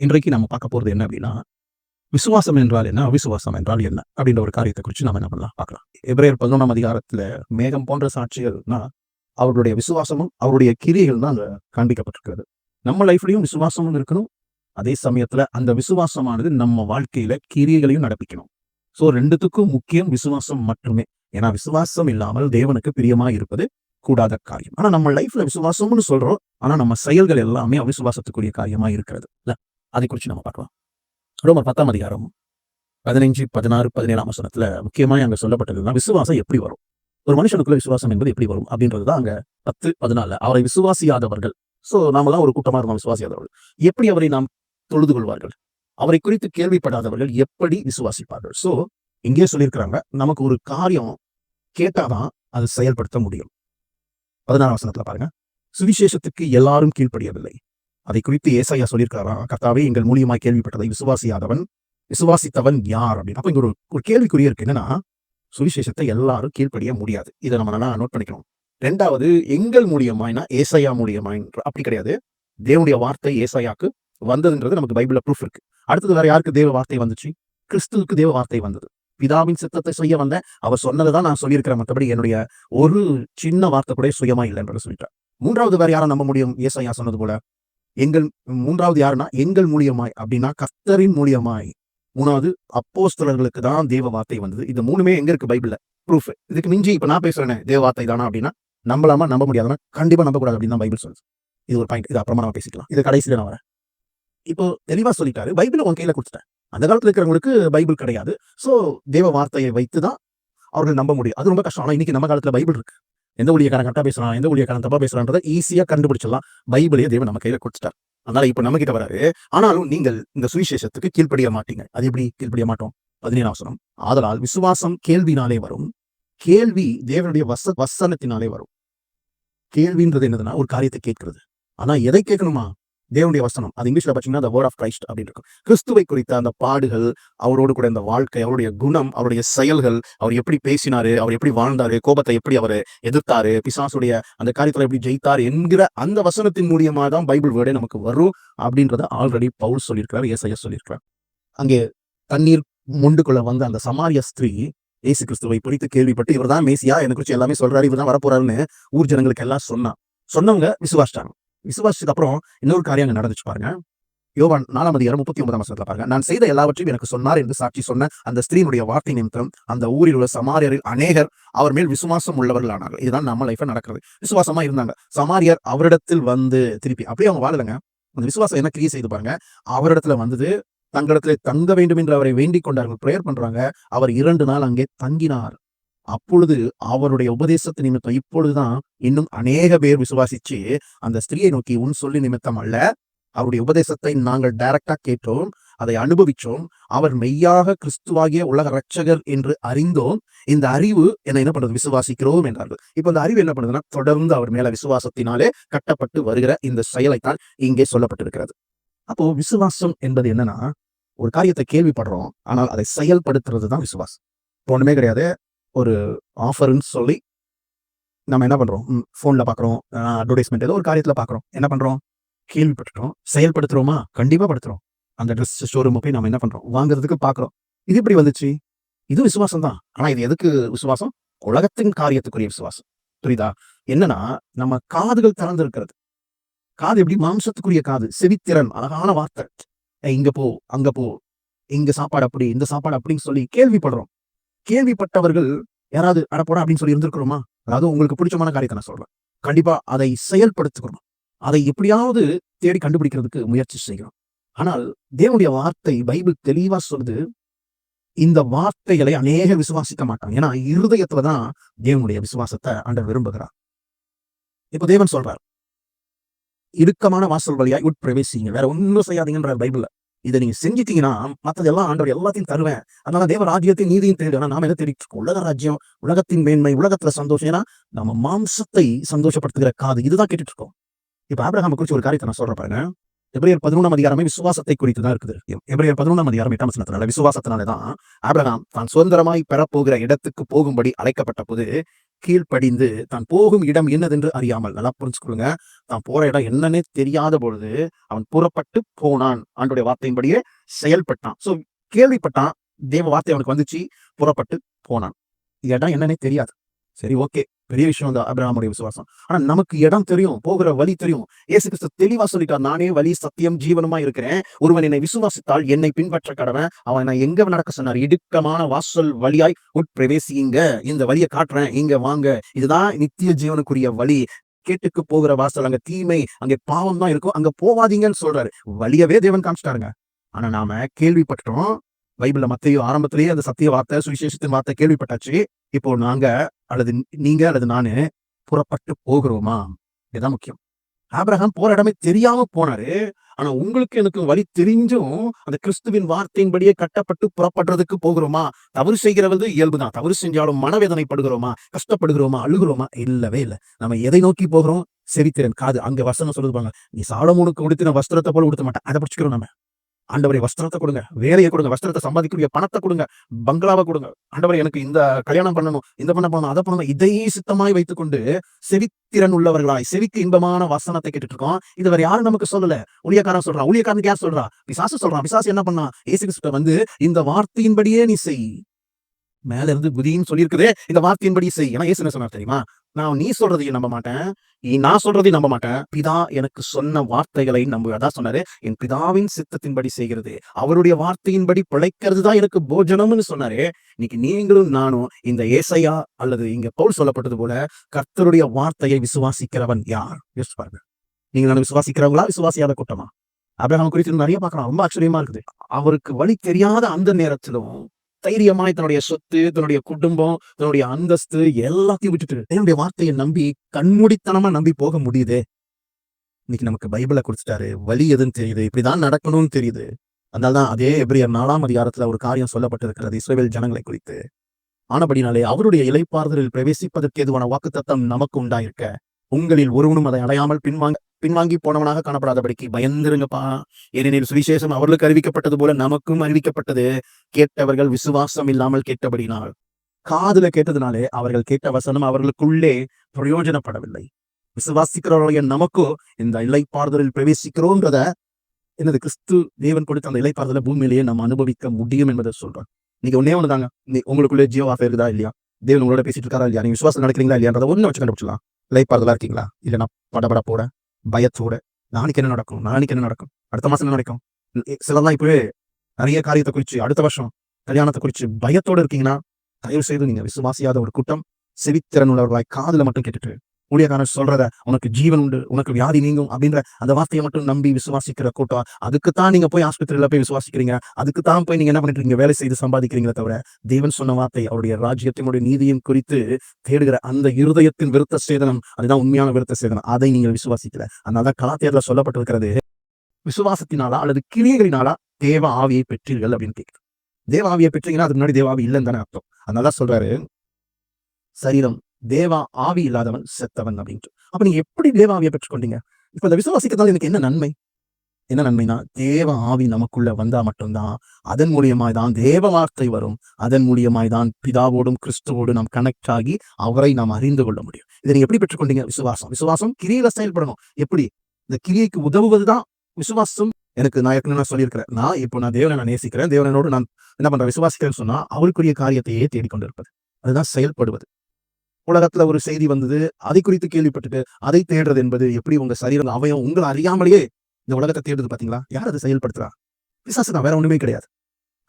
இன்றைக்கு நம்ம பார்க்க போறது என்ன அப்படின்னா விசுவாசம் என்றால் என்ன அவிசுவாசம் என்றால் என்ன அப்படின்ற ஒரு காரியத்தை குறித்து நம்ம என்ன பண்ணலாம் பார்க்கலாம். எபிரேயர் பதினொன்றாம் அதிகாரத்துல மேகம் போன்ற சாட்சிகள்னா அவருடைய விசுவாசமும் அவருடைய கிரியைகள் தான் அங்கே காண்பிக்கப்பட்டிருக்கிறது. நம்ம லைஃப்லையும் விசுவாசமும் இருக்கணும். அதே சமயத்தில் அந்த விசுவாசமானது நம்ம வாழ்க்கையில கிரியைகளையும் நடப்பிக்கணும். சோ ரெண்டுத்துக்கும் முக்கியம் விசுவாசம் மட்டுமே. ஏன்னா விசுவாசம் இல்லாமல் தேவனுக்கு பிரியமா இருப்பது கூடாத காரியம். ஆனா நம்ம லைஃப்ல விசுவாசம்னு சொல்றோம். ஆனா நம்ம செயல்கள் எல்லாமே அவிசுவாசத்துக்குரிய காரியமா இருக்கிறது. இல்ல? அதை குறித்து நம்ம பார்க்கலாம். ரோமர் பத்தாம் அதிகாரம் பதினைஞ்சு பதினாறு பதினேழாம் வசனத்தில் முக்கியமாக அங்கே சொல்லப்பட்டதுன்னா விசுவாசம் எப்படி வரும்? ஒரு மனுஷனுக்குள்ள விசுவாசம் என்பது எப்படி வரும்? அப்படின்றதுதான் அங்கே பத்து பதினாலு அவரை விசுவாசியாதவர்கள். சோ நாமெல்லாம் ஒரு கூட்டமா இருந்தோம் விசுவாசியாதவர்கள். எப்படி அவரை நாம் தொழுது கொள்வார்கள்? அவரை குறித்து கேள்விப்படாதவர்கள் எப்படி விசுவாசிப்பார்கள்? சோ இங்கே சொல்லியிருக்கிறாங்க நமக்கு ஒரு காரியம் கேட்டாதான் அது செயல்படுத்த முடியும். பதினாறாம் வசனத்தில் பாருங்க. சுவிசேஷத்துக்கு எல்லாரும் கீழ்ப்படியவில்லை. அதை குறித்து ஏசாயா சொல்லியிருக்காரா கர்த்தாவே எங்கள் மூலியமாய் கேள்விப்பட்டதை விசுவாசியாதவன் விசுவாசித்தவன் யார் அப்படின்னு. அப்ப இங்க ஒரு ஒரு கேள்விக்குரிய இருக்கு. என்னன்னா சுவிசேஷத்தை எல்லாரும் கீழ்ப்படிய முடியாது. இதை நம்ம நல்லா நோட் பண்ணிக்கணும். ரெண்டாவது எங்கள் மூலியமாய்னா ஏசையா மூலியமாய் அப்படி கிடையாது. தேவனுடைய வார்த்தை ஏசையாக்கு வந்ததுன்றது நமக்கு பைபிள்ல ப்ரூஃப் இருக்கு. அடுத்தது வேற யாருக்கு தேவ வார்த்தை வந்துச்சு? கிறிஸ்துவுக்கு தேவ வார்த்தை வந்தது. பிதாவின் சித்தத்தை செய்ய வந்த அவர் சொன்னதுதான் நான் சொல்லியிருக்கிறேன். மற்றபடி என்னுடைய ஒரு சின்ன வார்த்தை கூட சுயமா இல்லைன்றத சொல்லிட்டேன் மூன்றாவது வேற யாரும் நம்ப முடியும்? ஏசையா சொன்னது போல. எங்கள் மூன்றாவது யாருன்னா எங்கள் மூலியமாய் அப்படின்னா கஸ்தரின் மூலியமாய். மூணாவது அப்போஸ்தலர்களுக்கு தான் தேவ வார்த்தை வந்தது. இது மூணுமே எங்க இருக்கு? பைபிள்ல. ப்ரூஃப். இதுக்கு மிஞ்சி இப்ப நான் பேசுறேன் தேவ வார்த்தை தானா அப்படின்னா நம்பலாமா நம்ப முடியாதுன்னா கண்டிப்பா நம்ப கூடாது அப்படின்னு தான் பைபிள் சொல்லுது. இது ஒரு பாயிண்ட் இது அப்புறமா நம்ம பேசிக்கலாம். இது கடைசியில நான் வரேன். இப்போ தெளிவா சொல்லிட்டாரு பைபிளை உன் கையில கொடுத்துட்டேன். அந்த காலத்துல இருக்கிறவங்களுக்கு பைபிள் கிடையாது. சோ தேவ வார்த்தையை வைத்து தான் அவர்கள் நம்ப முடியும். அது ரொம்ப கஷ்டம். ஆனா இன்னைக்கு நம்ம காலத்துல பைபிள் இருக்கு. எந்த ஊழியக்காரன் கரெக்டாக பேசுறான் எந்த ஊழியக்காரன் தப்பா பேசுறான்றதை ஈஸியா கண்டுபிடிச்சிடலாம். பைபிளையே தேவன் நம்ம கையில கொடுத்துட்டார். அதனால இப்ப நம்ம கிட்ட வராரு ஆனாலும் நீங்கள் இந்த சுவிசேஷத்துக்கு கீழ்ப்படிய மாட்டீங்க. அது எப்படி கீழ்ப்படிய மாட்டோம்? பதினேழாம் வசனம். ஆதலால் விசுவாசம் கேள்வினாலே வரும் கேள்வி தேவனுடைய வச வசனத்தினாலே வரும். கேள்வின்றது என்னதுன்னா ஒரு காரியத்தை கேட்கிறது. ஆனா எதை கேட்கணுமா? தேவனுடைய வசனம். அது இங்கிலீஷ்ல பாத்தீங்கன்னா the word of அப்படின்னு இருக்கும். கிறிஸ்துவை குறித்த அந்த பாடுகள் அவரோடு கூட இந்த வாழ்க்கை அவருடைய குணம் அவருடைய செயல்கள் அவர் எப்படி பேசினாரு அவர் எப்படி வாழ்ந்தாரு கோபத்தை எப்படி அவர் எதிர்த்தாரு பிசாசுடைய அந்த காரியத்துல எப்படி ஜெயித்தார் என்கிற அந்த வசனத்தின் மூலியமா தான் பைபிள் வேர்டே நமக்கு வரும் அப்படின்றத ஆல்ரெடி பவுல் சொல்லியிருக்கிறார் ஏசையா சொல்லியிருக்கிறார். அங்கே தண்ணீர் முண்டுக்குள்ள வந்த அந்த சமாரிய ஸ்திரீ ஏசு கிறிஸ்துவை குறித்து கேள்விப்பட்டு இவர் தான் மேசியா? எனக்கு குறிச்சு எல்லாமே சொல்றாரு இவர் தான் வரப்போறாருன்னு ஊர் ஜனங்களுக்கு எல்லாம் சொன்னா சொன்னவங்க விசுவாசிட்டாங்க விசுவாசிச்சது அப்புறம் இன்னொரு காரியம் அங்கே நடந்துச்சு பாருங்க. யோவான் நாலாம் அதிகாரம் முப்பத்தி ஒன்பதாம் வசனத்தில் பாருங்க. நான் செய்த எல்லாவற்றையும் எனக்கு சொன்னார் என்று சாட்சி சொன்ன அந்த ஸ்திரீனுடைய வார்த்தை நிமித்தம் அந்த ஊரில் உள்ள சமாரியரில் அநேகர் அவர் மேல் விசுவாசம் உள்ளவர்கள் ஆனார்கள் இதுதான் நம்ம லைஃப்ல நடக்கிறது. விசுவாசமா இருந்தாங்க. சமாரியர் அவரிடத்தில் வந்து திருப்பி அப்படியே அவங்க வாழலைங்க. அந்த விசுவாசம் என்ன கிரியை செய்து பாருங்க. அவரிடத்துல வந்தது தங்களிடத்துல தங்க வேண்டும் என்று அவரை வேண்டிக் கொண்டார்கள் ப்ரேயர் பண்றாங்க. அவர் இரண்டு நாள் அங்கே தங்கினார். அப்பொழுது அவருடைய உபதேசத்தை நிமித்தம் இப்பொழுதுதான் இன்னும் அநேக பேர் விசுவாசிச்சு அந்த ஸ்திரியை நோக்கி உன் சொல்லி நிமித்தம் அல்ல. அவருடைய உபதேசத்தை நாங்கள் டைரக்டா கேட்டோம். அதை அனுபவிச்சோம். அவர் மெய்யாக கிறிஸ்துவாகிய உலக ரட்சகர் என்று அறிந்தோம். இந்த அறிவு என்ன என்ன பண்றது விசுவாசிக்கிறோம் என்றார்கள். இப்ப இந்த அறிவு என்ன பண்ணுதுன்னா தொடர்ந்து அவர் மேல விசுவாசத்தினாலே கட்டப்பட்டு வருகிற இந்த செயலைத்தான் இங்கே சொல்லப்பட்டிருக்கிறது. அப்போ விசுவாசம் என்பது என்னன்னா ஒரு காரியத்தை கேள்விப்படுறோம் ஆனால் அதை செயல்படுத்துறது தான் விசுவாசம். ஒண்ணுமே கிடையாது. ஒரு ஆஃபர்னு சொல்லி நம்ம என்ன பண்றோம்? ஃபோன்ல பாக்குறோம் அட்வர்டைஸ்மெண்ட் ஏதோ ஒரு காரியத்துல பாக்குறோம். என்ன பண்றோம்? கேள்விப்பட்டுறோம் செயல்படுத்துறோமா? கண்டிப்பா படுத்துறோம். அந்த ட்ரெஸ் ஷோரூமை போய் நம்ம என்ன பண்றோம்? வாங்குறதுக்கு பாக்குறோம். இது எப்படி வந்துச்சு? இது விசுவாசம் தான். ஆனா இது எதுக்கு விசுவாசம்? உலகத்தின் காரியத்துக்குரிய விசுவாசம். புரியுதா? என்னன்னா நம்ம காதுகள் திறந்திருக்கிறது காது எப்படி? மாம்சத்துக்குரிய காது. செவித்திறன். அழகான வார்த்தை. இங்க போ அங்க போ. இங்க சாப்பாடு அப்படி இந்த சாப்பாடு அப்படின்னு சொல்லி கேள்விப்படுறோம். கேள்விப்பட்டவர்கள் யாராவது அடப்போடா அப்படின்னு சொல்லி இருந்திருக்கிறோமா அதாவது உங்களுக்கு பிடிச்சமான காரியத்தை நான் சொல்றேன். கண்டிப்பா அதை செயல்படுத்திக்கணும். அதை எப்படியாவது தேடி கண்டுபிடிக்கிறதுக்கு முயற்சி செய்கிறோம் ஆனால் தேவனுடைய வார்த்தை பைபிள் தெளிவா சொல்லுது இந்த வார்த்தைகளை அநேக விசுவாசிக்க மாட்டாங்க ஏன்னா இருதயத்துலதான் தேவனுடைய விசுவாசத்தை ஆண்டவர் விரும்புகிறார். இப்ப தேவன் சொல்றார் இடுக்கமான வாசல் வழியாய் உட்பிரவேசிங்க வேற ஒன்றும் செய்யாதீங்கன்ற பைபிள்ல. இதை நீங்க செஞ்சிட்டீங்கன்னா மத்ததெல்லாம் ஆண்டவர் எல்லாத்தையும் தருவேன். அதனால தேவ ராஜ்யத்தையும் நீதியும் தேடு ஆனா நாம என்ன தேடிட்டு இருக்கோம் உலக ராஜ்யம் உலகத்தின் மேன்மை உலகத்துல சந்தோஷம். ஏன்னா நம்ம மாம்சத்தை சந்தோஷப்படுத்துகிற காது இதுதான் கேட்டுட்டு இருக்கோம். இப்ப ஆபிரகாம குறிச்சு ஒரு காரியத்தை நான் சொல்றேன் பாருங்க. எப்ரியர் பதினொன்றாம் அதிகாரமே விசுவாசத்தை குறித்து தான் இருக்குது எப்ரியர் பதினொன்றாம் அதிகாரம் எட்டாம் வசனத்தினால விசுவாசத்தினால தான் ஆபிரகாம் தான் சுதந்திரமாய் பெறப்போகிற இடத்துக்கு போகும்படி அழைக்கப்பட்ட போது கீழ்ப்படிந்து தான் போகும் இடம் என்னதென்று அறியாமல் நல்லா புரிஞ்சுக்கொள்ளுங்க. தான் போற இடம் என்னன்னே தெரியாத பொழுது அவன் புறப்பட்டு போனான். ஆண்டுடைய வார்த்தையின்படியே செயல்பட்டான். சோ கேள்விப்பட்டான். தேவ வார்த்தை அவனுக்கு வந்துச்சு. புறப்பட்டு போனான். இடம் என்னன்னே தெரியாது. சரி ஓகே. பெரிய விஷயம் தான் அபிராமுடைய விசுவாசம். ஆனா நமக்கு இடம் தெரியும் போகிற வழி தெரியும். ஏசு கிறிஸ்து தெளிவா சொல்லிட்டா நானே வழி சத்தியம் ஜீவனமா இருக்கிறேன். ஒருவன் என்னை விசுவாசித்தால் என்னை பின்பற்ற கடவன். அவன் நான் எங்க நடக்க சொன்னார்? இடுக்கமான வாசல் வழியாய் உட்பிரவேசிங்க இந்த வழியை காட்டுறேன். இங்க வாங்க. இதுதான் நித்திய ஜீவனுக்குரிய வழி. கேட்டுக்கு போகிற வாசல் அங்க தீமை அங்க பாவம் தான் இருக்கும். அங்க போவாதீங்கன்னு சொல்றாரு. வழியவே தேவன் காமிச்சிட்டாருங்க. ஆனா நாம கேள்விப்பட்டோம் பைபிள்ல மத்தையும் ஆரம்பத்திலேயே அந்த சத்திய வார்த்தை சுவிசேஷத்தின் வார்த்தை கேள்விப்பட்டாச்சு. இப்போ நாங்க அல்லது நீங்க அல்லது நானு புறப்பட்டு போகிறோமா? இதுதான் முக்கியம். ஆபிரகாம் போற இடமே தெரியாம போனாரு. ஆனா உங்களுக்கு எனக்கு வழி தெரிஞ்சும் அந்த கிறிஸ்துவின் வார்த்தையின்படியே கட்டப்பட்டு புறப்படுறதுக்கு போகிறோமா? தவறு செய்கிறது இயல்புதான். தவறு செஞ்சாலும் மனவேதனைப்படுகிறோமா? கஷ்டப்படுகிறோமா? அழுகிறோமா? இல்லவே இல்லை. நம்ம எதை நோக்கி போகிறோம்? செரித்திறன் காது. அங்க வசனம் சொல்லுவாங்க நீ சாலமோனுக்கு உடுத்தின வஸ்திரத்தை போல உடுத்த மாட்டேன் அதை பிடிச்சிக்கிறோம் நம்ம. ஆண்டவரை வஸ்திரத்தை கொடுங்க. வேலையை கொடுங்க. வஸ்திரத்தை சம்பாதிக்கக்கூடிய பணத்தை கொடுங்க. பங்களாவை கொடுங்க. ஆண்டவரை எனக்கு இந்த கல்யாணம் பண்ணணும் இந்த பண்ண பண்ணணும் அதை பண்ணணும் இதையே சித்தமாய் வைத்துக்கொண்டு செவித்திறன் உள்ளவர்களாய் செவிக்கு இன்பமான வசனத்தை கேட்டுட்டு இருக்கோம் இது வேற யாரும் நமக்கு சொல்லல. ஊழியக்காரன் சொல்றான் ஊழியக்காரனுக்கு யார் சொல்றா? பிசாசு சொல்றான். பிசாசு என்ன பண்ணா ஏசு கிறிஸ்துவ வந்து இந்த வார்த்தையின்படியே நீ செய். மேல இருந்து குதின்னு சொல்லியிருக்குதே இந்த வார்த்தையின்படி செய். ஏன்னா ஏசு என்ன சொன்னார் தெரியுமா? நான் நீ சொல்றதையும் நம்ப மாட்டேன். நான் சொல்றதையும் நம்ப மாட்டேன். பிதா எனக்கு சொன்ன வார்த்தைகளை நம்ப. அதான் சொன்னாரு என் பிதாவின் சித்தத்தின்படி செய்கிறது. அவருடைய வார்த்தையின்படி பிழைக்கிறது தான் எனக்கு போஜனம்னு சொன்னாரு. இன்னைக்கு நீங்களும் நானும் இந்த ஏசையா அல்லது இங்க பவுல் சொல்லப்பட்டது போல கர்த்தருடைய வார்த்தையை விசுவாசிக்கிறவன் யார்? யோசிச்சு பாருங்க. நீங்க நான் விசுவாசிக்கிறவங்களா? விசுவாசியாத கூட்டமா? அபிரகாம் குறித்து நிறைய பார்க்கலாம். ரொம்ப ஆச்சரியமா இருக்குது. அவருக்கு வழி தெரியாத அந்த நேரத்திலும் தைரியமாய் தன்னுடைய சொத்து தன்னுடைய குடும்பம் தன்னுடைய அந்தஸ்து எல்லாத்தையும் விட்டுட்டு என்னுடைய வார்த்தையை நம்பி கண்மூடித்தனமா நம்பி போக முடியுது. இன்னைக்கு நமக்கு பைபிளை கொடுத்துட்டாரு வழி எதுன்னு தெரியுது. இப்படிதான் நடக்கணும்னு தெரியுது. அதனால்தான் அதே எப்படியர் நாலாம் அதிகாரத்துல ஒரு காரியம் சொல்லப்பட்டிருக்கிறது இஸ்ரேல் ஜனங்களை குறித்து. ஆனபடினாலே அவருடைய இலைப்பாறுதலில் பிரவேசிப்பதற்கு எதுவான வாக்குத்தத்தம் நமக்கு உண்டாயிருக்க. உங்களில் ஒருவனும் அதை அடையாமல் பின்வாங்க பின்வாங்கி போனவனாக காணப்படாதபடிக்கு பயந்திருங்கப்பா. ஏனெனில் சுவிசேஷம் அவர்களுக்கு அறிவிக்கப்பட்டது போல நமக்கும் அறிவிக்கப்பட்டது. கேட்டவர்கள் விசுவாசம் இல்லாமல் கேட்டபடினால். காதுல கேட்டதுனாலே அவர்கள் கேட்ட வசனம் அவர்களுக்குள்ளே பிரயோஜனப்படவில்லை. விசுவாசிக்கிறவர்களுடைய நமக்கு இந்த இலைப்பாறுதலில் பிரவேசிக்கிறோன்றத என்னது கிறிஸ்து தேவன் கொடுத்த அந்த இலைப்பாறுதலை பூமியிலேயே நம்ம அனுபவிக்க முடியும் என்பதை சொல்றோம் நீங்க ஒன்னே ஒண்ணுதாங்க. நீ உங்களுக்குள்ளே ஜீவ வார்த்தை இருக்குதா இல்லையா? தேவன் உங்களோட பேசிட்டு இருக்காரா இல்லையா? நீங்க விசுவாசம் நடக்கிறீங்களா இல்லையான்றத ஒண்ணு வச்சு கண்டுபிடிச்சலாம் இலைப்பாறுதலா இருக்கீங்களா? படபட போட பயத்தோட நாளைக்கு என்ன நடக்கும் நாளைக்கு என்ன நடக்கும் அடுத்த மாசம் என்ன நடக்கும்? சிலதான் இப்பவே நிறைய காரியத்தை குறிச்சு அடுத்த வருஷம் கல்யாணத்தை குறிச்சு பயத்தோட இருக்கீங்கன்னா தயவு செய்து நீங்க விசுவாசியாத ஒரு கூட்டம் செவித்திறன் உள்ளவர்களாய் காதுல மட்டும் கேட்டுட்டு ஊழியக்காரன் சொல்றத உனக்கு ஜீவன் உண்டு உனக்கு வியாதி நீங்கும் அப்படின்ற அந்த வார்த்தையை மட்டும் நம்பி விசுவாசிக்கிற கூட்டம் அதுக்குத்தான் நீங்க போய் ஆஸ்பத்திரியில போய் விசுவாசிக்கிறீங்க. அதுக்கு தான் போய் நீங்க என்ன பண்ணிட்டு இருக்கீங்க? வேலை செய்து சம்பாதிக்கிறீங்களே தவிர தேவன் சொன்ன வார்த்தை அவருடைய ராஜ்யத்தினுடைய நீதியும் குறித்து தேடுகிற அந்த இருதயத்தின் விருத்த சேதனம் அதுதான் உண்மையான விருத்த சேதனம். அதை நீங்கள் விசுவாசிக்கல. அதனாலதான் கலாத்தியர்ல சொல்லப்பட்டிருக்கிறது விசுவாசத்தினாலா அல்லது கிரியைகளினாலா தேவ ஆவியை பெற்றீர்கள் அப்படின்னு கேட்குது தேவ ஆவியை பெற்றீங்கன்னா அது முன்னாடி தேவ ஆவி இல்லைன்னு தானே அர்த்தம். அதனால சொல்றாரு சரீரம் தேவா ஆவி இல்லாதவன் செத்தவன் அப்படின்ட்டு. அப்ப நீங்க எப்படி தேவ ஆவியை பெற்றுக்கொண்டீங்க? இப்ப இந்த விசுவாசிக்கிறதால எனக்கு என்ன நன்மை? என்ன நன்மைனா தேவ ஆவி நமக்குள்ள வந்தா மட்டும்தான் அதன் மூலியமாய் தான் தேவ வார்த்தை வரும். அதன் மூலியமாய் தான் பிதாவோடும் கிறிஸ்துவோடும் நாம் கனெக்ட் ஆகி அவரை நாம் அறிந்து கொள்ள முடியும். இதை நீங்க எப்படி பெற்றுக்கொண்டீங்க? விசுவாசம். விசுவாசம் கிரியில செயல்படணும். எப்படி? இந்த கிரியைக்கு உதவுவதுதான் விசுவாசம். எனக்கு நான் ஏற்கனவே சொல்லியிருக்கிறேன். நான் இப்போ நான் தேவனை நான் நேசிக்கிறேன். தேவனோடு நான் என்ன பண்றேன்? விசுவாசிக்கிறேன்னு சொன்னா அவருக்குரிய காரியத்தையே தேடிக்கொண்டிருப்பது. அதுதான் செயல்படுவது. உலகத்துல ஒரு செய்தி வந்தது அதை குறித்து கேள்விப்பட்டுட்டு அதை தேடுறது என்பது எப்படி உங்க சரீரம் அவயம் உங்களை அறியாமலேயே இந்த உலகத்தை தேடுறது பாத்தீங்களா? யார் அதை செயல்படுத்துறா? விசாசு தான் வேற ஒண்ணுமே கிடையாது.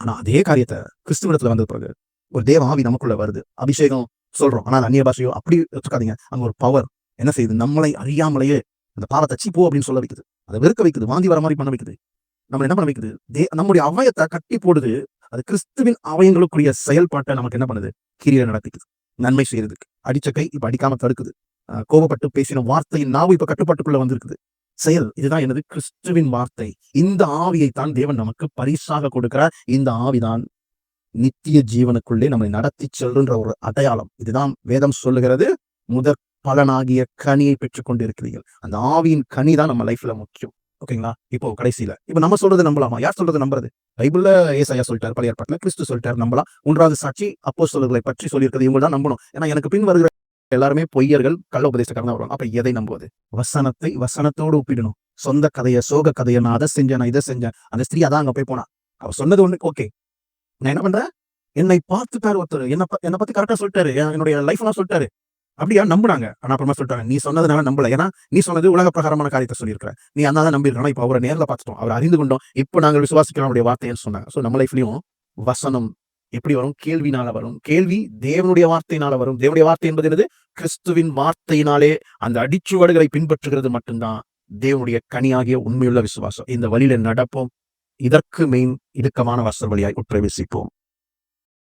ஆனா அதே காரியத்தை கிறிஸ்துவத்துல வந்த பிறகு ஒரு தேவ ஆவி நமக்குள்ள வருது. அபிஷேகம் சொல்றோம். ஆனால் அந்நிய பாஷையோ அப்படி வச்சுக்காதீங்க அங்க ஒரு பவர் என்ன செய்யுது? நம்மளை அறியாமலேயே அந்த பாவத்தை சிப்போ போ அப்படின்னு சொல்ல வைக்குது. அதை வெறுக்க வைக்குது வாந்தி வர மாதிரி பண்ண வைக்குது. நம்ம என்ன பண்ண வைக்குது? தே நம்முடைய அவயத்தை கட்டி போடுது. அது கிறிஸ்துவின் அவயங்களுக்குரிய செயல்பாட்டை நமக்கு என்ன பண்ணுது? கிரியை நடத்திக்குது. நன்மை செய்யறதுக்கு அடிச்ச கை இப்ப அடிக்காம தடுக்குது. கோபப்பட்டு பேசின வார்த்தையின் நாவு இப்ப கட்டுப்பாட்டுக்குள்ள வந்திருக்குது. செயல் இதுதான் எனது கிறிஸ்துவின் வார்த்தை. இந்த ஆவியை தான் தேவன் நமக்கு பரிசாக கொடுக்கிறார். இந்த ஆவிதான் நித்திய ஜீவனுக்குள்ளே நம்மை நடத்தி செல்லுன்ற ஒரு அடையாளம். இதுதான் வேதம் சொல்லுகிறது. முதற் பலனாகிய கனியை பெற்றுக் கொண்டிருக்கிறீர்கள். அந்த ஆவியின் கனி தான் நம்ம லைஃப்ல முக்கியம். ஓகேங்களா? இப்போ கடைசியில. இப்போ நம்ம சொல்றது நம்பலாமா? யார் சொல்றது நம்புறது? பைபிள்ல ஏசாயா சொல்லிட்டார் பழைய ஏற்பாட்டுல கிறிஸ்து சொல்லிட்டார் நம்பலாம். மூன்றாவது சாட்சி அப்போ சொல்லுகளை பற்றி சொல்லியிருக்கிறது இவங்க தான் நம்பணும். ஏன்னா எனக்கு பின் வருகிற எல்லாருமே பொய்யர்கள் கள்ள உபதேசக்காரங்க வருவாங்க. அப்ப எதை நம்புவது? வசனத்தை வசனத்தோடு ஒப்பிடணும். சொந்த கதையை சோக கதையை நான் அதை செஞ்சேன் நான் இதை செஞ்சேன். அந்த ஸ்திரீ அதான் அங்க போய் போனா. அவ சொன்னது ஒண்ணு ஓகே. நான் என்ன பண்றேன்? என்னை பார்த்துட்டாரு ஒருத்தர். என்ன என்னை பத்தி கரெக்டா சொல்லிட்டாரு. என்னுடைய லைஃப்லாம் சொல்லிட்டாரு. அப்படியா? நம்புனாங்க. ஆனா அப்புறமா சொல்லிட்டாங்க நீ சொன்னதுனால நம்பல. ஏன்னா நீ சொன்னது உலக பிரகாரமான காரியத்தை சொல்லியிருக்கிற. நீ அந்த தான் நம்பியிருக்கணும் இப்போ அவரை நேர்ல பார்த்துட்டோம். அவர் அறிந்து கொண்டோம். இப்போ நாங்கள் விசுவாசிக்கிறோம் அவருடைய வார்த்தைன்னு சொன்னாங்க. ஸோ நம்ம லைஃப்லையும் வசனம் எப்படி வரும்? கேள்வினால வரும். கேள்வி தேவனுடைய வார்த்தையினால வரும். தேவனுடைய வார்த்தை என்பது என்னது? கிறிஸ்துவின் வார்த்தையினாலே அந்த அடிச்சுவடுகளை பின்பற்றுகிறது மட்டும்தான் தேவனுடைய கனியாகிய உண்மையுள்ள விசுவாசம். இந்த வழியில நடப்போம். இதற்கு மெயின் இடுக்கமான வசர் வழியாய் உற்றவிசிப்போம்